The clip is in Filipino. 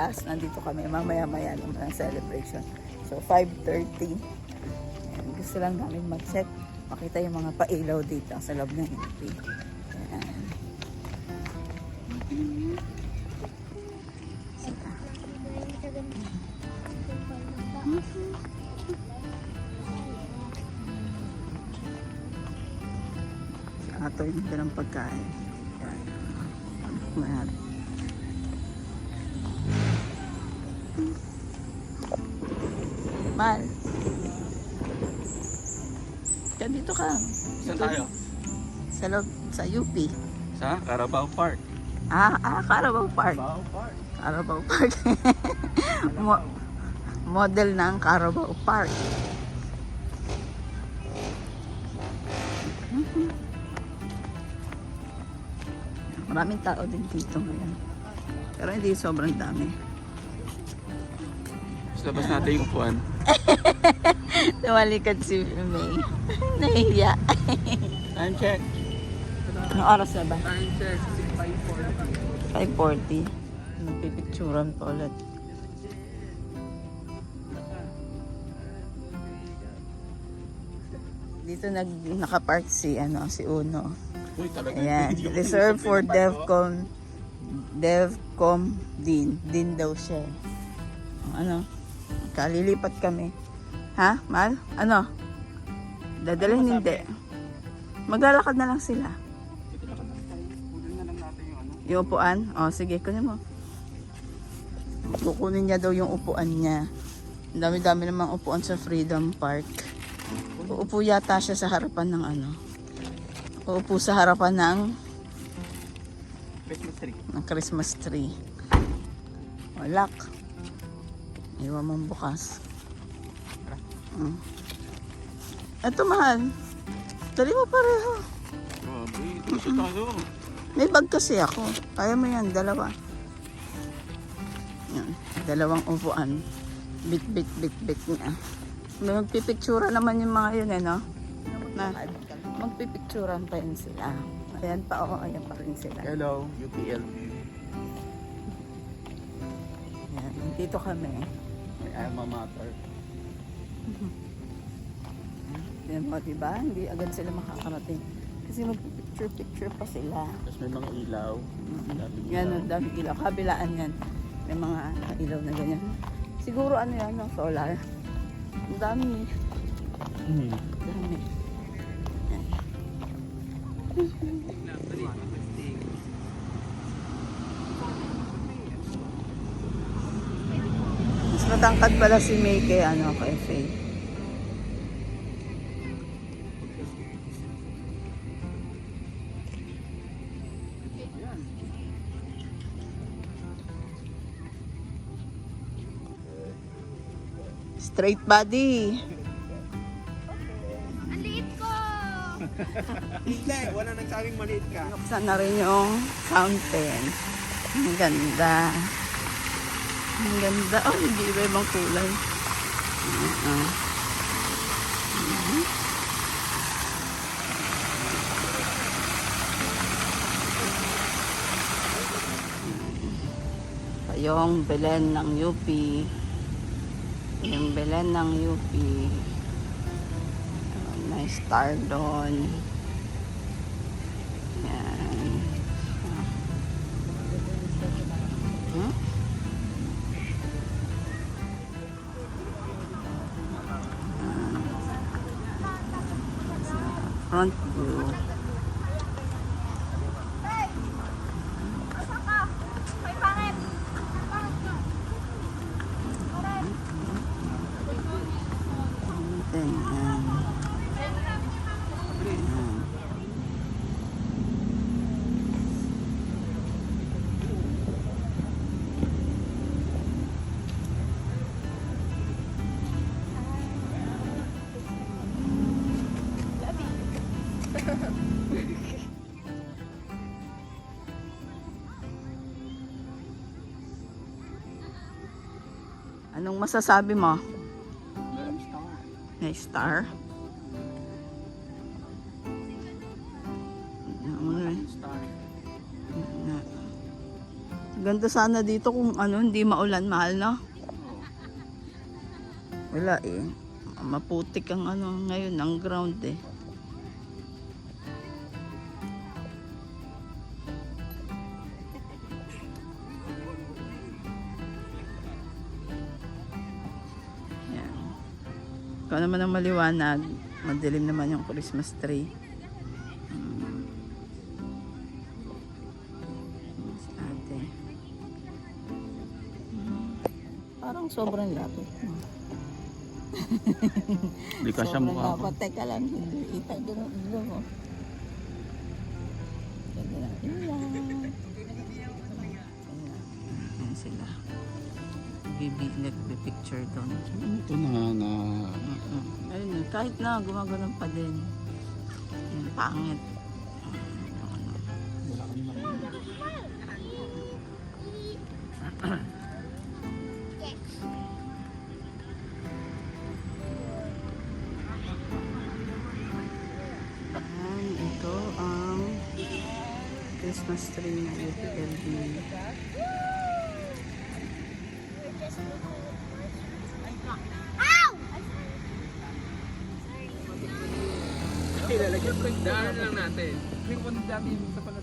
oras, nandito kami mamaya-maya naman ang celebration. So, 5.30. Ayan, gusto lang namin mag-check. Makita yung mga pailaw dito sa loob ng UP. Ayan. Ato yung ng pagkain. Ayan. Ayan. Mal. Diyan dito ka. Saan tayo? Sa loob, sa UP. Sa Carabao Park. Ah, ah, Carabao Park. Carabao Park. Carabao Park. Mo- model ng Carabao Park. Maraming tao din dito ngayon. Pero hindi sobrang dami. Tapos labas natin yung upuan. Tumalikad si May. Nahiya. Time check. Anong oras na ba? Time check. 5.40. 5.40. Nagpipicturan pa ulit. Dito nag nakapark si ano si Uno. Uy, talaga. Ayan, reserved for DevCom DevCom Din. Din daw siya. eh. Ano? Kalilipat kami. Ha? Mal? Ano? Dadalhin Ano hindi. Maglalakad na lang sila. Yung ano. Yung upuan? O, sige, kunin mo. Kukunin niya daw yung upuan niya. Ang dami-dami namang upuan sa Freedom Park. Uupo yata siya sa harapan ng ano. Uupo sa harapan ng, Christmas tree. ng Christmas tree. Lock. Iwan mong bukas. Mm. Ito, mahal. Dali mo pareho. Grabe. Ito siya tayo. May bag kasi ako. Kaya mo yan, dalawa. Yan, dalawang upuan. Bit, bit, bit, bit nga. May magpipictura naman yung mga yun eh, no? Na, magpipicturan pa yun sila. Ayan pa, oo, ayan pa rin sila. Hello, UPL. Ayan, dito kami. May alma mater. Yan mo, diba? Hindi agad sila makakarating. Kasi magpipicture-picture pa sila. Tapos may mga ilaw. Daming Yan, ang dami ilaw. Kabilaan yan. May mga ilaw na ganyan. Siguro ano yan, no? solar. Ang dami. Hmm. Dami. Yan. Matangkad pala si May kay ano, kay Faye. Straight body. Hindi, wala nagsabing maliit ka. Buksan na rin yung fountain. Ang ganda. Ang ganda. Oh, hindi iba ibang kulay. Uh-uh. Mhm. So, yung Belen ng UP. Yung Belen ng UP. Uh, may star doon. Front view. Then, yan. Anong masasabi mo? May star? Na. Ganda sana dito kung ano, hindi maulan, mahal, no? Wala eh. Maputik ang ano ngayon, ang ground eh. Ikaw naman ang maliwanag. Madilim naman yung Christmas tree. Mm. Ate. Parang sobrang lapit. no? Hindi ka siya mukha ko. lapit. Teka lang, hindi. Ita, doon, doon mo. Ganda ng ilaw. Ayan. Ayan sila. Bibi, nagbe-picture doon. Ito na na. Mm-mm. Ayun, eh, kahit na, gumaganon pa din. Yung pangit. Wala kami. Ayan, ito ang Christmas tree na UPLB. Ilalagyan ko yung daan lang natin. May kung dati sa palatag